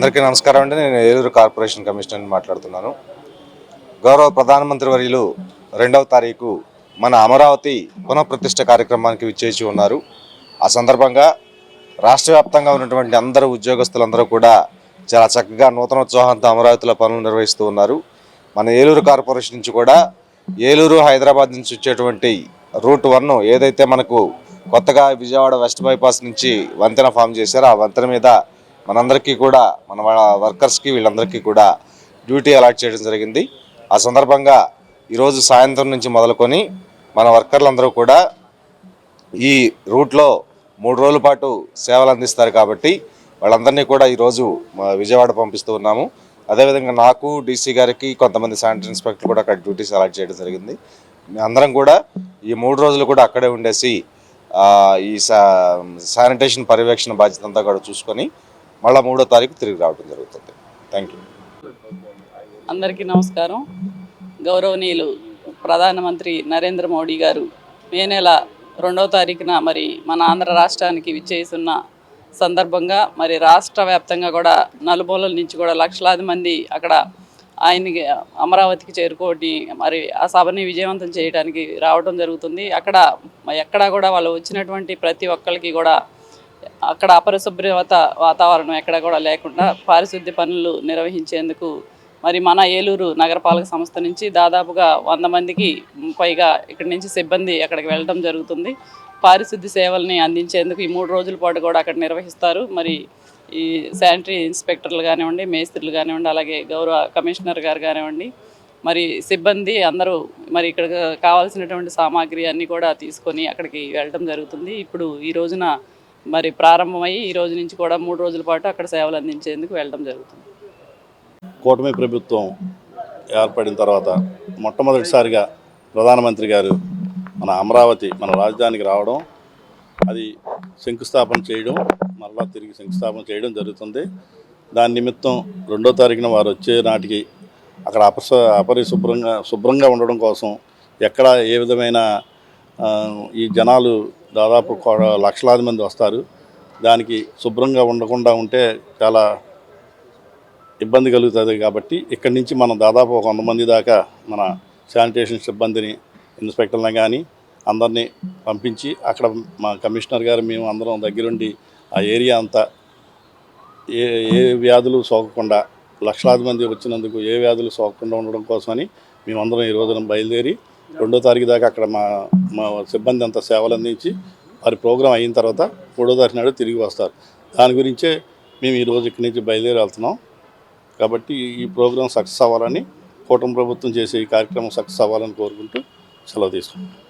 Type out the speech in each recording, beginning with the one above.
అందరికీ నమస్కారం అండి. నేను ఏలూరు కార్పొరేషన్ కమిషనర్ మాట్లాడుతున్నాను. గౌరవ ప్రధానమంత్రి వర్యులు రెండవ తారీఖు మన అమరావతి పునఃప్రతిష్ట కార్యక్రమానికి విచ్చేసి ఉన్నారు. ఆ సందర్భంగా రాష్ట్ర వ్యాప్తంగా ఉన్నటువంటి అందరూ ఉద్యోగస్తులందరూ కూడా చాలా చక్కగా నూతనోత్సాహంతో అమరావతిలో పనులు నిర్వహిస్తూ ఉన్నారు. మన ఏలూరు కార్పొరేషన్ నుంచి కూడా ఏలూరు హైదరాబాద్ నుంచి వచ్చేటువంటి రూట్ వన్ ఏదైతే మనకు కొత్తగా విజయవాడ వెస్ట్ బైపాస్ నుంచి వంతెన ఫామ్ చేశారో ఆ వంతెన మీద మనందరికీ కూడా మన వర్కర్స్కి వీళ్ళందరికీ కూడా డ్యూటీ అలాట్ చేయడం జరిగింది. ఆ సందర్భంగా ఈరోజు సాయంత్రం నుంచి మొదలుకొని మన వర్కర్లందరూ కూడా ఈ రూట్లో మూడు రోజుల పాటు సేవలు అందిస్తారు కాబట్టి వాళ్ళందరినీ కూడా ఈరోజు విజయవాడ పంపిస్తూ ఉన్నాము. అదేవిధంగా నాకు డీసీ గారికి కొంతమంది శానిటరీ ఇన్స్పెక్టర్ కూడా అక్కడ డ్యూటీస్ అలాట్ చేయడం జరిగింది. మేము అందరం కూడా ఈ మూడు రోజులు కూడా అక్కడే ఉండేసి ఈ శానిటేషన్ పర్యవేక్షణ బాధ్యత అంతా కూడా చూసుకొని మళ్ళీ మూడో తారీఖు తిరిగి రావడం జరుగుతుంది. థ్యాంక్ యూ అందరికీ నమస్కారం. గౌరవనీయులు ప్రధానమంత్రి నరేంద్ర మోడీ గారు మే నెల రెండవ తారీఖున మరి మన ఆంధ్ర రాష్ట్రానికి విచ్చేస్తున్న సందర్భంగా మరి రాష్ట్ర వ్యాప్తంగా కూడా నలుమూలల నుంచి కూడా లక్షలాది మంది అక్కడ ఆయనకి అమరావతికి చేరుకోని మరి ఆ సభని విజయవంతం చేయడానికి రావడం జరుగుతుంది. అక్కడ ఎక్కడా కూడా వాళ్ళు వచ్చినటువంటి ప్రతి ఒక్కరికి కూడా అక్కడ అపరిశుభ్రత వాతావరణం ఎక్కడ కూడా లేకుండా పారిశుద్ధ్య పనులు నిర్వహించేందుకు మరి మన ఏలూరు నగరపాలక సంస్థ నుంచి దాదాపుగా వంద మందికి పైగా ఇక్కడి నుంచి సిబ్బంది అక్కడికి వెళ్ళడం జరుగుతుంది. పారిశుద్ధ్య సేవల్ని అందించేందుకు ఈ మూడు రోజుల పాటు కూడా అక్కడ నిర్వహిస్తారు. మరి ఈ శానిటరీ ఇన్స్పెక్టర్లు కానివ్వండి మేస్త్రులు కానివ్వండి అలాగే గౌరవ కమిషనర్ గారు కానివ్వండి మరి సిబ్బంది అందరూ మరి ఇక్కడ కావాల్సినటువంటి సామాగ్రి అన్నీ కూడా తీసుకొని అక్కడికి వెళ్ళడం జరుగుతుంది. ఇప్పుడు ఈ రోజున మరి ప్రారంభమయ్యి ఈ రోజు నుంచి కూడా మూడు రోజుల పాటు అక్కడ సేవలు అందించేందుకు వెళ్ళడం జరుగుతుంది. కూటమి ప్రభుత్వం ఏర్పడిన తర్వాత మొట్టమొదటిసారిగా ప్రధానమంత్రి గారు మన అమరావతి మన రాజధానికి రావడం అది శంకుస్థాపన చేయడం మరలా తిరిగి శంకుస్థాపన చేయడం జరుగుతుంది. దాని నిమిత్తం రెండో తారీఖున వారు వచ్చే నాటికి అక్కడ అపస అపరిశుభ్రంగా శుభ్రంగా ఉండడం కోసం ఎక్కడ ఏ విధమైన ఈ జనాలు దాదాపు లక్షలాది మంది వస్తారు. దానికి శుభ్రంగా ఉండకుండా ఉంటే చాలా ఇబ్బంది కలుగుతుంది కాబట్టి ఇక్కడి నుంచి మనం దాదాపు ఒక వంద మంది దాకా మన శానిటేషన్ సిబ్బందిని ఇన్స్పెక్టర్లను కానీ అందరినీ పంపించి అక్కడ మా కమిషనర్ గారు మేము అందరం దగ్గరుండి ఆ ఏరియా అంతా ఏ ఏ వ్యాధులు సోకకుండా లక్షలాది మంది వచ్చినందుకు ఏ వ్యాధులు సోకకుండా ఉండడం కోసమని మేమందరం ఈ రోజున బయలుదేరి రెండో తారీఖు దాకా అక్కడ మా మా సిబ్బంది అంతా సేవలు అందించి వారి ప్రోగ్రాం అయిన తర్వాత మూడో తారీఖు నాడు తిరిగి వస్తారు. దాని గురించే మేము ఈరోజు ఇక్కడి నుంచి బయలుదేరి వెళ్తున్నాం కాబట్టి ఈ ప్రోగ్రాం సక్సెస్ అవ్వాలని కూటమి ప్రభుత్వం చేసే ఈ కార్యక్రమం సక్సెస్ అవ్వాలని కోరుకుంటూ సెలవు తీసుకుంటాం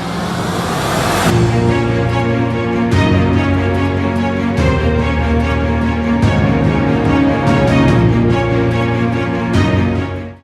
Thank you.